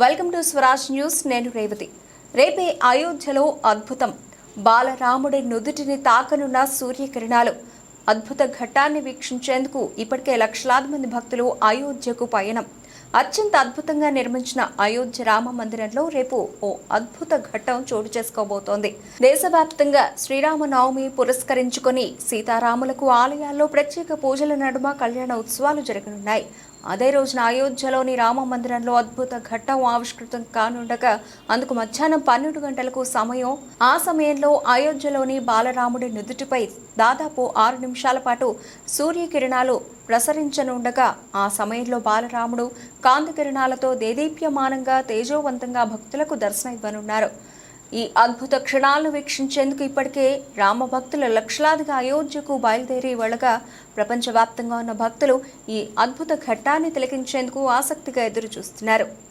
Welcome to Swaraj news నేను రేవతి. రేపే అయోధ్యలో అద్భుతం. బాలరాముడి నుదుటిని తాకనున్న సూర్యకిరణాలు అద్భుత ఘట్టాన్ని వీక్షించేందుకు ఇప్పటికే లక్షలాది మంది భక్తులు అయోధ్యకు పయనం. అత్యంత అద్భుతంగా నిర్మించిన అయోధ్య రామ మందిరంలో రేపు ఓ అద్భుత ఘట్టం చోటు చేసుకోబోతోంది. దేశవ్యాప్తంగా శ్రీరామనవమి పురస్కరించుకొని సీతారాములకు ఆలయాల్లో ప్రత్యేక పూజల నడుమ కళ్యాణ ఉత్సవాలు జరగనున్నాయి. అదే రోజున అయోధ్యలోని రామ మందిరంలో అద్భుత ఘట్టం ఆవిష్కృతం కానుండగా అందుకు మధ్యాహ్నం పన్నెండు గంటలకు సమయం. ఆ సమయంలో అయోధ్యలోని బాలరాముడి నుదుటిపై దాదాపు ఆరు నిమిషాల పాటు సూర్యకిరణాలు ప్రసరించనుండగా ఆ సమయంలో బాలరాముడు కాంతికిరణాలతో దేదీప్యమానంగా తేజోవంతంగా భక్తులకు దర్శనం ఇవ్వనున్నారు ఈ అద్భుత క్షణాలను వీక్షించేందుకు ఇప్పటికే రామభక్తుల లక్షలాదిగా అయోధ్యకు బయలుదేరి వెళ్ళగా ప్రపంచవ్యాప్తంగా ఉన్న భక్తులు ఈ అద్భుత ఘట్టాన్ని తిలకించేందుకు ఆసక్తిగా ఎదురు చూస్తున్నారు